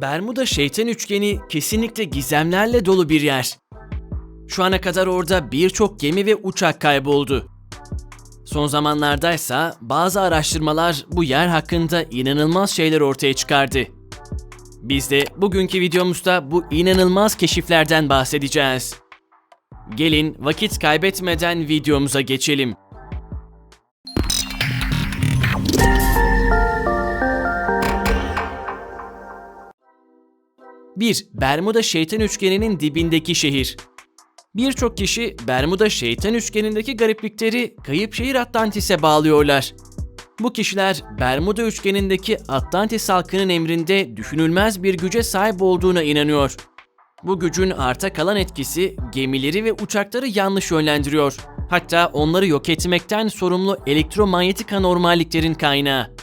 Bermuda şeytan üçgeni kesinlikle gizemlerle dolu bir yer. Şu ana kadar orada birçok gemi ve uçak kayboldu. Son zamanlardaysa bazı araştırmalar bu yer hakkında inanılmaz şeyler ortaya çıkardı. Biz de bugünkü videomuzda bu inanılmaz keşiflerden bahsedeceğiz. Gelin vakit kaybetmeden videomuza geçelim. Bir, Bermuda Şeytan Üçgeni'nin dibindeki şehir. Birçok kişi Bermuda Şeytan Üçgeni'ndeki gariplikleri kayıp şehir Atlantis'e bağlıyorlar. Bu kişiler Bermuda Üçgeni'ndeki Atlantis halkının emrinde düşünülmez bir güce sahip olduğuna inanıyor. Bu gücün arta kalan etkisi gemileri ve uçakları yanlış yönlendiriyor. Hatta onları yok etmekten sorumlu elektromanyetik anormalliklerin kaynağı.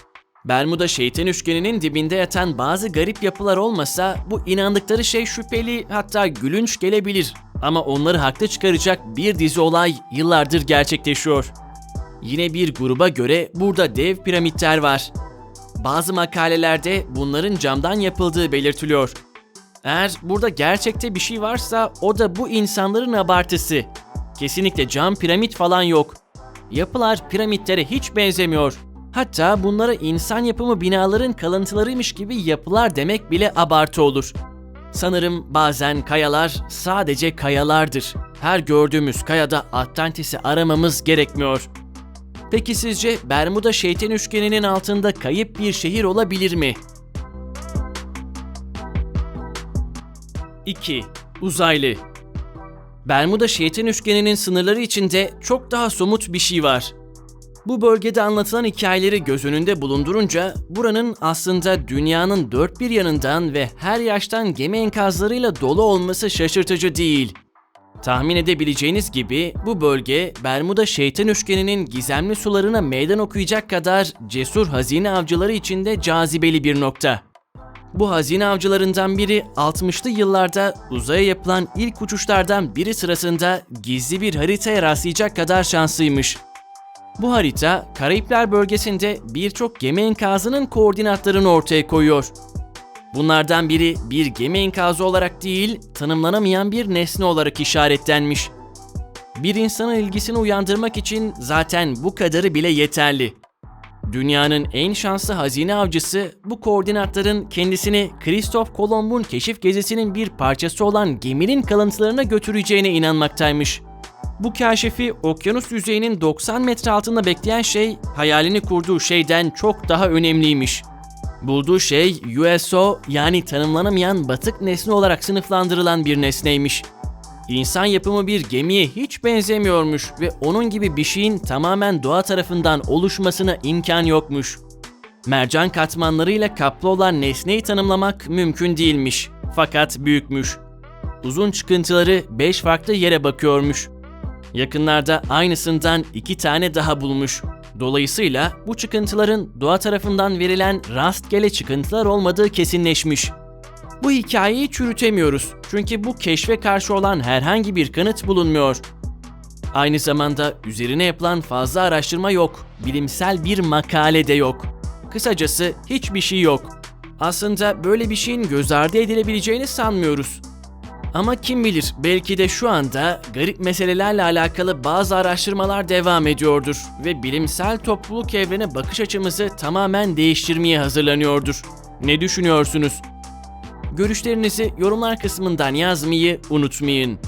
Bermuda şeytan üçgeninin dibinde yatan bazı garip yapılar olmasa bu inandıkları şey şüpheli hatta gülünç gelebilir. Ama onları haklı çıkaracak bir dizi olay yıllardır gerçekleşiyor. Yine bir gruba göre burada dev piramitler var. Bazı makalelerde bunların camdan yapıldığı belirtiliyor. Eğer burada gerçekte bir şey varsa o da bu insanların abartısı. Kesinlikle cam piramit falan yok. Yapılar piramitlere hiç benzemiyor. Hatta bunlara insan yapımı binaların kalıntılarıymış gibi yapılar demek bile abartı olur. Sanırım bazen kayalar sadece kayalardır. Her gördüğümüz kayada Atlantis'i aramamız gerekmiyor. Peki sizce Bermuda şeytan üçgeninin altında kayıp bir şehir olabilir mi? 2. Uzaylı Bermuda şeytan üçgeninin sınırları içinde çok daha somut bir şey var. Bu bölgede anlatılan hikayeleri göz önünde bulundurunca buranın aslında dünyanın dört bir yanından ve her yaştan gemi enkazlarıyla dolu olması şaşırtıcı değil. Tahmin edebileceğiniz gibi bu bölge Bermuda şeytan üçgeninin gizemli sularına meydan okuyacak kadar cesur hazine avcıları içinde cazibeli bir nokta. Bu hazine avcılarından biri 60'lı yıllarda uzaya yapılan ilk uçuşlardan biri sırasında gizli bir haritaya rastlayacak kadar şanslıymış. Bu harita Karayipler bölgesinde birçok gemi enkazının koordinatlarını ortaya koyuyor. Bunlardan biri bir gemi enkazı olarak değil, tanımlanamayan bir nesne olarak işaretlenmiş. Bir insanın ilgisini uyandırmak için zaten bu kadarı bile yeterli. Dünyanın en şanslı hazine avcısı bu koordinatların kendisini Kristof Kolomb'un keşif gezisinin bir parçası olan geminin kalıntılarına götüreceğine inanmaktaymış. Bu kaşifi okyanus yüzeyinin 90 metre altında bekleyen şey hayalini kurduğu şeyden çok daha önemliymiş. Bulduğu şey USO yani tanımlanamayan batık nesne olarak sınıflandırılan bir nesneymiş. İnsan yapımı bir gemiye hiç benzemiyormuş ve onun gibi bir şeyin tamamen doğa tarafından oluşmasına imkan yokmuş. Mercan katmanlarıyla kaplı olan nesneyi tanımlamak mümkün değilmiş. Fakat büyükmüş. Uzun çıkıntıları 5 farklı yere bakıyormuş. Yakınlarda aynısından iki tane daha bulmuş. Dolayısıyla bu çıkıntıların doğa tarafından verilen rastgele çıkıntılar olmadığı kesinleşmiş. Bu hikayeyi çürütemiyoruz çünkü bu keşfe karşı olan herhangi bir kanıt bulunmuyor. Aynı zamanda üzerine yapılan fazla araştırma yok, bilimsel bir makale de yok. Kısacası hiçbir şey yok. Aslında böyle bir şeyin göz ardı edilebileceğini sanmıyoruz. Ama kim bilir belki de şu anda garip meselelerle alakalı bazı araştırmalar devam ediyordur ve bilimsel topluluk evrene bakış açımızı tamamen değiştirmeye hazırlanıyordur. Ne düşünüyorsunuz? Görüşlerinizi yorumlar kısmından yazmayı unutmayın.